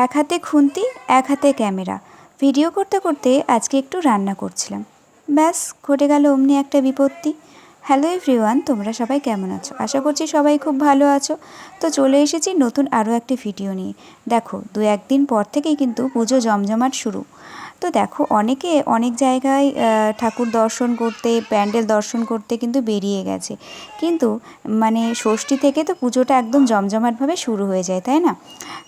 এক হাতে খুন্তি, এক হাতে ক্যামেরা। ভিডিও করতে করতে আজকে একটু রান্না করছিলাম। ব্যাস, ঘটে গেল অমনি একটা বিপত্তি। হ্যালো এভরিওয়ান, তোমরা সবাই কেমন আছো? আশা করছি সবাই খুব ভালো আছো। তো চলে এসেছি নতুন আরও একটি ভিডিও নিয়ে। দেখো দু একদিন পর থেকেই কিন্তু পুজো জমজমাট শুরু। তো দেখো, অনেকে অনেক জায়গায় ঠাকুর দর্শন করতে, প্যান্ডেল দর্শন করতে কিন্তু বেরিয়ে গেছে। কিন্তু মানে ষষ্ঠী থেকে তো পুজোটা একদম জমজমাটভাবে শুরু হয়ে যায়, তাই না?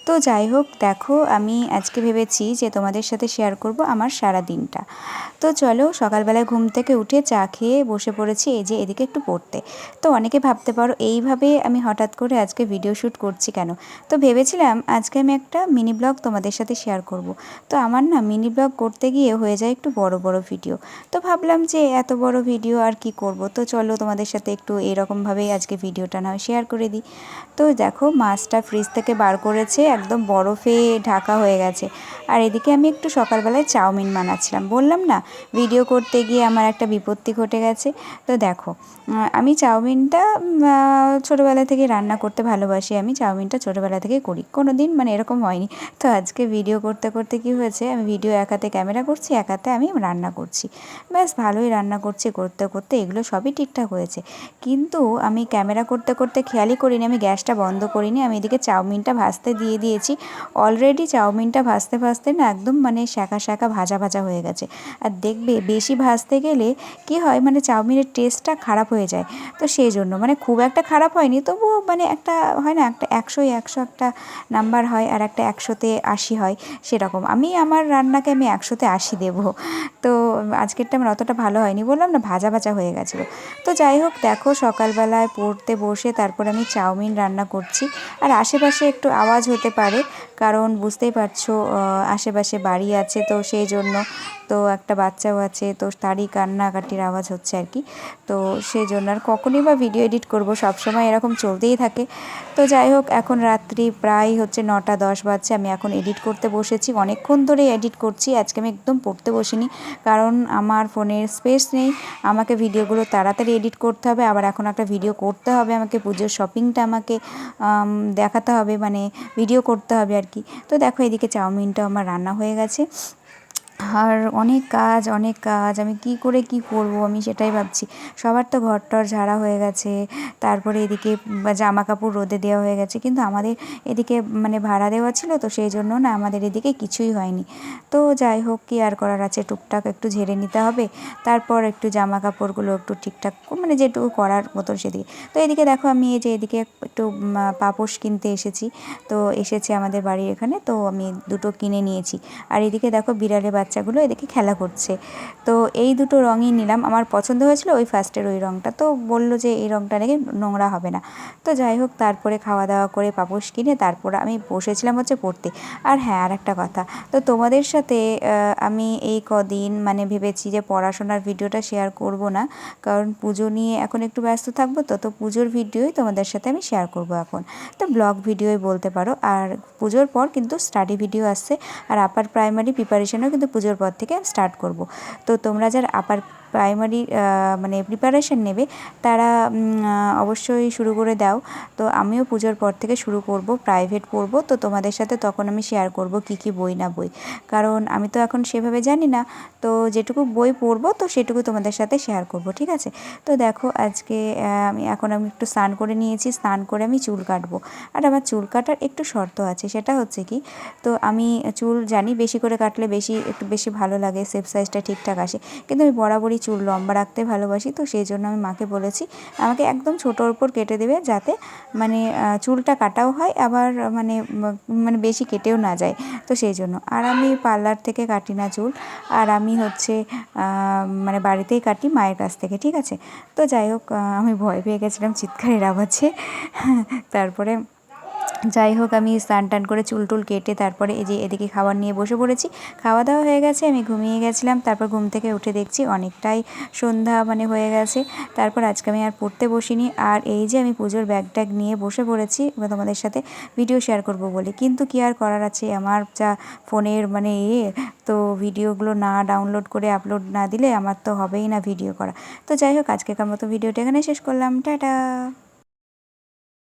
তো যাই হোক, দেখো, আমি আজকে ভেবেছি যে তোমাদের সাথে শেয়ার করব আমার সারা দিনটা। তো চলো সকালবেলায় ঘুম থেকে উঠে চা খেয়ে বসে পড়েছি, এই যে এদিকে একটু পড়তে। তো অনেকে ভাবতে পারো, এইভাবে আমি হঠাৎ করে আজকে ভিডিও শ্যুট করছি কেন? তো ভেবেছিলাম আজকে আমি একটা মিনি ব্লগ তোমাদের সাথে শেয়ার করব। তো আমার না মিনি ব্লগ করতে গিয়ে হয়ে যায় একটু বড় বড় ভিডিও। তো ভাবলাম যে এত বড় ভিডিও আর কি করব? তো চলো তোমাদের সাথে একটু এরকমভাবেই আজকে ভিডিওটা না শেয়ার করে দিই। তো দেখো, মাছটা ফ্রিজ থেকে বার করেছে, একদম বরফে ঢাকা হয়ে গেছে। আর এদিকে আমি একটু সকালবেলায় চাউমিন বানাচ্ছিলাম। বললাম না ভিডিও করতে গিয়ে আমার একটা বিপত্তি ঘটে গেছে। তো দেখো আমি চাউমিনটা ছোটোবেলা থেকে রান্না করতে ভালোবাসি, আমি চাউমিনটা ছোটোবেলা থেকে করি। কোনো দিন মানে এরকম হয়নি। তো আজকে ভিডিও করতে করতে কি হয়েছে? আমি ভিডিও একা হাতে ক্যামেরা করছি এক হাতে আমি রান্না করছি। ব্যাস, ভালোই রান্না করছি, করতে করতে এগুলো সবই ঠিকঠাক হয়েছে। কিন্তু আমি ক্যামেরা করতে করতে খেয়ালই করিনি, আমি গ্যাসটা বন্ধ করিনি, আমি এদিকে চাউমিনটা ভাজতে দিয়ে দিয়েছি। অলরেডি চাউমিনটা ভাজতে ভাজতে না একদম মানে শাঁকা শাঁকা ভাজা ভাজা হয়ে গেছে। আর দেখবে বেশি ভাজতে গেলে কি হয় মানে চাউমিনের টেস্টটা খারাপ হয়ে যায়। তো সেই জন্য মানে খুব একটা খারাপ হয়নি, তবুও মানে একটা হয় না, একটা একশোই একশো একটা নাম্বার হয় আর একটা একশোতে আশি হয় সেরকম। আমি আমার রান্নাকে আমি একশোতে আশি দেব। তো আজকেরটা আমার অতটা ভালো হয়নি, বললাম না ভাজা ভাজা হয়ে গেছিল। তো যাই হোক, দেখো সকালবেলায় পড়তে বসে তারপর আমি চাউমিন রান্না করছি। আর আশেপাশে একটু আওয়াজ হতে পারে কারণ বুঝতেই পারছ আশেপাশে বাড়ি আছে তো সেই জন্য তো একটা বাচ্চাও আছে তো তারই কান্নাকাটির আওয়াজ হচ্ছে আর কি। তো সেই জন্য আর কখনই বা ভিডিও এডিট করব, সবসময় এরকম চলতেই থাকে। তো যাই হোক, এখন রাত্রি প্রায় হচ্ছে নটা দশ বাজছে, আমি এখন এডিট করতে বসেছি। অনেকক্ষণ ধরে এডিট করছি, আজকে আমি একদম পড়তে বসিনি কারণ আমার ফোনের স্পেস নেই। আমাকে ভিডিওগুলো তাড়াতাড়ি এডিট করতে হবে, আবার এখন একটা ভিডিও করতে হবে আমাকে, পুজোর শপিংটা আমাকে দেখাতে হবে মানে ভিডিও করতে হবে আর কি। তো দেখো এদিকে চাউমিনটাও আমার রান্না হয়ে গেছে। আর অনেক কাজ অনেক কাজ, আমি কি করে কি করব? আমি সেটাই ভাবছি। সবার তো ঘর টর ঝাড়া হয়ে গেছে, তারপরে এদিকে জামা কাপড় রোদে দেওয়া হয়ে গেছে, কিন্তু আমাদের এদিকে মানে ভাড়া দেওয়া ছিল, তো সেই জন্য না আমাদের এদিকে কিছুই হয়নি। তো যাই হোক, কি আর করার আছে? টুকটাক একটু ঝেড়ে নিতে হবে, তারপর একটু জামা কাপড়গুলো একটু ঠিকঠাক মানে যেটুকু করার মতন সেদিকে। তো এদিকে দেখো, আমি এই যে এদিকে একটু পাপোশ কিনতে এসেছি, তো এসেছে আমাদের বাড়ির এখানে, তো আমি দুটো কিনে নিয়েছি। আর এদিকে দেখো বিড়ালে বাচ্চাগুলো এদিকে খেলা করছে। তো এই দুটো রঙই নিলাম। আমার পছন্দ হয়েছিল ওই ফার্স্টের ওই রঙটা। তো বলল যে এই রঙটা নাকি নোংরা হবে না। তো যাই হোক, তারপরে খাওয়া দাওয়া করে পাপোশ কিনে তারপর আমি বসেছিলাম হচ্ছে পড়তে। আর হ্যাঁ আর একটা কথা। তো তোমাদের সাথে আমি এই কদিন মানে ভেবেছি যে পড়াশোনার ভিডিওটা শেয়ার করব না। কারণ পুজো নিয়ে এখন একটু ব্যস্ত থাকব তো তো পুজোর ভিডিওই তোমাদের সাথে আমি শেয়ার করব এখন। তো ব্লগ ভিডিওই বলতে পারো। আর পুজোর পর কিন্তু স্টাডি ভিডিও আসছে। আর আপার প্রাইমারি প্রিপারেশনও কিন্তু পুজোর পর থেকে স্টার্ট করব। তো তোমরা যারা আপার প্রাইমারি মানে প্রিপারেশান নেবে, তারা অবশ্যই শুরু করে দাও। তো আমিও পুজোর পর থেকে শুরু করব প্রাইভেট পড়ব তো তোমাদের সাথে তখন আমি শেয়ার করব কি কি বই না বই। কারণ আমি তো এখন সেভাবে জানি না। তো যেটুকু বই পড়ব, তো সেটুকু তোমাদের সাথে শেয়ার করব, ঠিক আছে? তো দেখো আজকে আমি, এখন আমি একটু স্নান করে নিয়েছি। স্নান করে আমি চুল কাটবো। আর আমার চুল কাটার একটু শর্ত আছে, সেটা হচ্ছে কি, তো আমি চুল জানি বেশি করে কাটলে বেশি, একটু বেশি ভালো লাগে সেফ সাইজটা ঠিকঠাক আসে। কিন্তু আমি বরাবরই চুল লম্বা রাখতে ভালোবাসি, তো সেই জন্য আমি মাকে বলেছি, আমাকে একদম ছোটোর উপর কেটে দেবে যাতে মানে চুলটা কাটাও হয়, আবার মানে মানে বেশি কেটেও না যায়। তো সেই জন্য। আর আমি পার্লার থেকে কাটি না চুল, আর আমি হচ্ছে মানে বাড়িতেই কাটি মায়ের কাছ থেকে, ঠিক আছে? তো যাই হোক আমি ভয় পেয়ে গেছিলাম চিৎকারের আওয়াজে। তারপরে যাই হোক, আমি স্নান টান করে চুল টুল কেটে তারপরে এই যে এদিকে খাবার নিয়ে বসে পড়েছি। খাওয়া দাওয়া হয়ে গেছে, আমি ঘুমিয়ে গেছিলাম, তারপর ঘুম থেকে উঠে দেখছি অনেকটাই সন্ধ্যা মানে হয়ে গেছে। তারপর আজকে আমি আর পড়তে বসিনি, আর এই যে আমি পুজোর ব্যাগ ট্যাগ নিয়ে বসে পড়েছি তোমাদের সাথে ভিডিও শেয়ার করব বলে। কিন্তু কি আর করার আছে, আমার যা ফোনের মানে ইয়ে তো ভিডিওগুলো না ডাউনলোড করে আপলোড না দিলে আমার তো হবেই না ভিডিও করা। তো যাই হোক, আজকেকার মতো ভিডিওটা এখানে শেষ করলাম। টাটা!